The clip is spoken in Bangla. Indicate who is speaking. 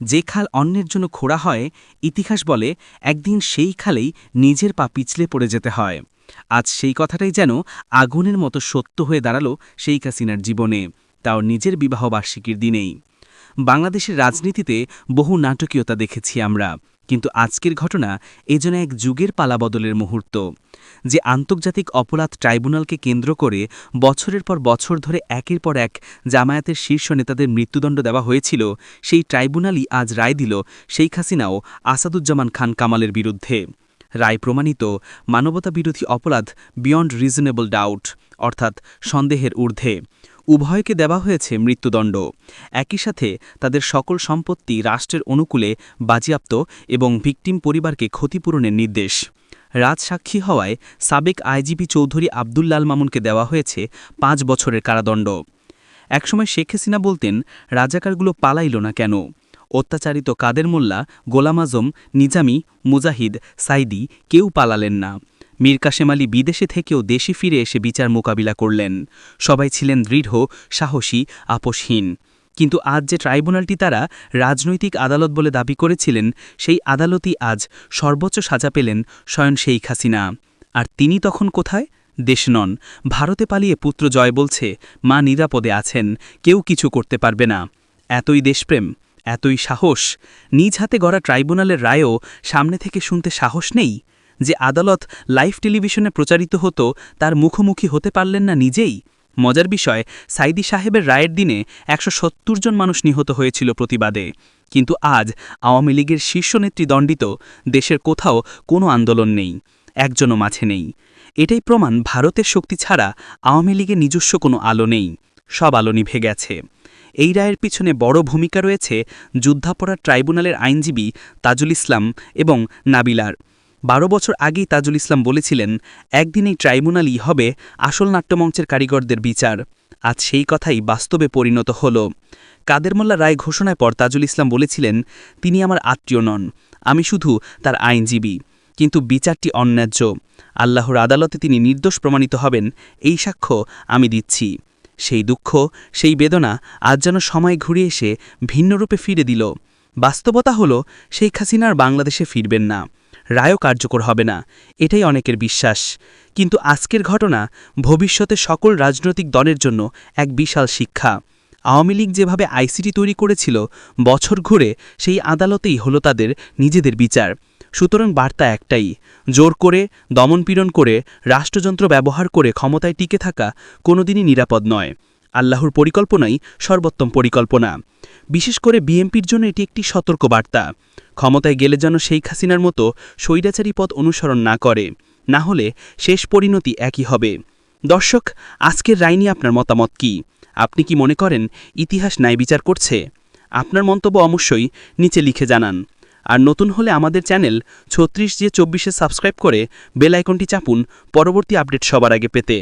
Speaker 1: যে খাল অন্যের জন্য খোঁড়া হয়, ইতিহাস বলে একদিন সেই খালেই নিজের পা পিছলে পড়ে যেতে হয়। আজ সেই কথাটাই যেন আগুনের মতো সত্য হয়ে দাঁড়াল সেই কাসিনার জীবনে, তাও নিজের বিবাহবার্ষিকীর দিনেই। বাংলাদেশের রাজনীতিতে বহু নাটকীয়তা দেখেছি আমরা। কিন্তু আজকের ঘটনা এ যেন এক যুগের পালাবদলের মুহূর্ত, যে আন্তর্জাতিক অপরাধ ট্রাইব্যুনালকে কেন্দ্র করে বছরের পর বছর ধরে একের পর এক জামায়াতের শীর্ষ নেতাদের মৃত্যুদণ্ড দেওয়া হয়েছিল, সেই ট্রাইব্যুনালই আজ রায় দিল শেখ হাসিনাও আসাদুজ্জামান খান কামালের বিরুদ্ধে। রায় প্রমাণিত মানবতাবিরোধী অপরাধ বিয়ন্ড রিজনেবল ডাউট, অর্থাৎ সন্দেহের ঊর্ধ্বে। উভয়কে দেওয়া হয়েছে মৃত্যুদণ্ড। একই সাথে তাদের সকল সম্পত্তি রাষ্ট্রের অনুকূলে বাজেয়াপ্ত এবং ভিকটিম পরিবারকে ক্ষতিপূরণের নির্দেশ। রাজসাক্ষী হওয়ায় সাবেক আইজিপি চৌধুরী আবদুল্লাল মামুনকে দেওয়া হয়েছে পাঁচ বছরের কারাদণ্ড। একসময় শেখ হাসিনা বলতেন, রাজাকারগুলো পালাইল না কেন? অত্যাচারিত কাদের মোল্লা, গোলাম আজম, নিজামি, মুজাহিদ, সাইদি কেউ পালালেন না। মীর কাশেম আলী বিদেশে থেকেও দেশে ফিরে এসে বিচার মোকাবিলা করলেন। সবাই ছিলেন দৃঢ়, সাহসী, আপোষহীন। কিন্তু আজ যে ট্রাইব্যুনালটি তারা রাজনৈতিক আদালত বলে দাবি করেছিলেন, সেই আদালতই আজ সর্বোচ্চ সাজা পেলেন স্বয়ং শেখ হাসিনা। আর তিনি তখন কোথায়? দেশ নন। ভারতে পালিয়ে পুত্র জয় বলছে, মা নিরাপদে আছেন, কেউ কিছু করতে পারবে না। এতই দেশপ্রেম। এতই সাহস? নিজ হাতে গড়া ট্রাইব্যুনালের রায়ও সামনে থেকে শুনতে সাহস নেই? যে আদালত লাইভ টেলিভিশনে প্রচারিত হতো, তার মুখোমুখি হতে পারলেন না নিজেই? মজার বিষয় সাইদি সাহেবের রায়ের দিনে একশো সত্তর জন মানুষ নিহত হয়েছিল প্রতিবাদে। কিন্তু আজ আওয়ামী লীগের শীর্ষ নেত্রী দণ্ডিত দেশের কোথাও কোনো আন্দোলন নেই, একজনও মাঝে নেই। এটাই প্রমাণ ভারতের শক্তি ছাড়া আওয়ামী লীগের নিজস্ব কোনো আলো নেই। সব আলো নিভে গেছে। এই রায়ের পিছনে বড় ভূমিকা রয়েছে যুদ্ধাপরা ট্রাইব্যুনালের আইনজীবী তাজুল ইসলাম এবং নাবিলার। বারো বছর আগেই তাজুল ইসলাম বলেছিলেন, একদিন এই ট্রাইব্যুনালই হবে আসল নাট্যমঞ্চের কারিগরদের বিচার। আজ সেই কথাই বাস্তবে পরিণত হল। কাদের মোল্লা রায় ঘোষণার পর তাজুল ইসলাম বলেছিলেন, তিনি আমার আত্মীয় নন, আমি শুধু তার আইনজীবী, কিন্তু বিচারটি অন্যায্য। আল্লাহর আদালতে তিনি নির্দোষ প্রমাণিত হবেন, এই সাক্ষ্য আমি দিচ্ছি। সেই দুঃখ, সেই বেদনা আজ যেন সময় ঘুরে এসে ভিন্নরূপে ফিরে দিল। বাস্তবতা হল, শেখ হাসিনার বাংলাদেশে ফিরবেন না। রায়ও কার্যকর হবে না। এটাই অনেকের বিশ্বাস। কিন্তু আজকের ঘটনা ভবিষ্যতে সকল রাজনৈতিক দলের জন্য এক বিশাল শিক্ষা। আওয়ামী লীগ যেভাবে আইসিটি তৈরি করেছিল, বছর ঘুরে সেই আদালতেই হলো তাদের নিজেদের বিচার। সুতরাং বার্তা একটাই, জোর করে দমনপীড়ন করে, রাষ্ট্রযন্ত্র ব্যবহার করে ক্ষমতায় টিকে থাকা কোনোদিনই নিরাপদ নয়। আল্লাহর পরিকল্পনাই সর্বোত্তম পরিকল্পনা। বিশেষ করে বিএমপির জন্য এটি একটি সতর্ক বার্তা। ক্ষমতায় গেলে যেন শেখ হাসিনার মতো স্বৈরাচারী পথ অনুসরণ না করে, না হলে শেষ পরিণতি একই হবে। দর্শক, আজকের রায় নিয়ে আপনার মতামত কি? আপনি কি মনে করেন ইতিহাস ন্যায় বিচার করছে? আপনার মন্তব্য অবশ্যই নিচে লিখে জানান। আর নতুন হলে আমাদের চ্যানেল ছত্রিশ যে চব্বিশে সাবস্ক্রাইব করে বেল আইকনটি চাপুন, পরবর্তী আপডেট সবার আগে পেতে।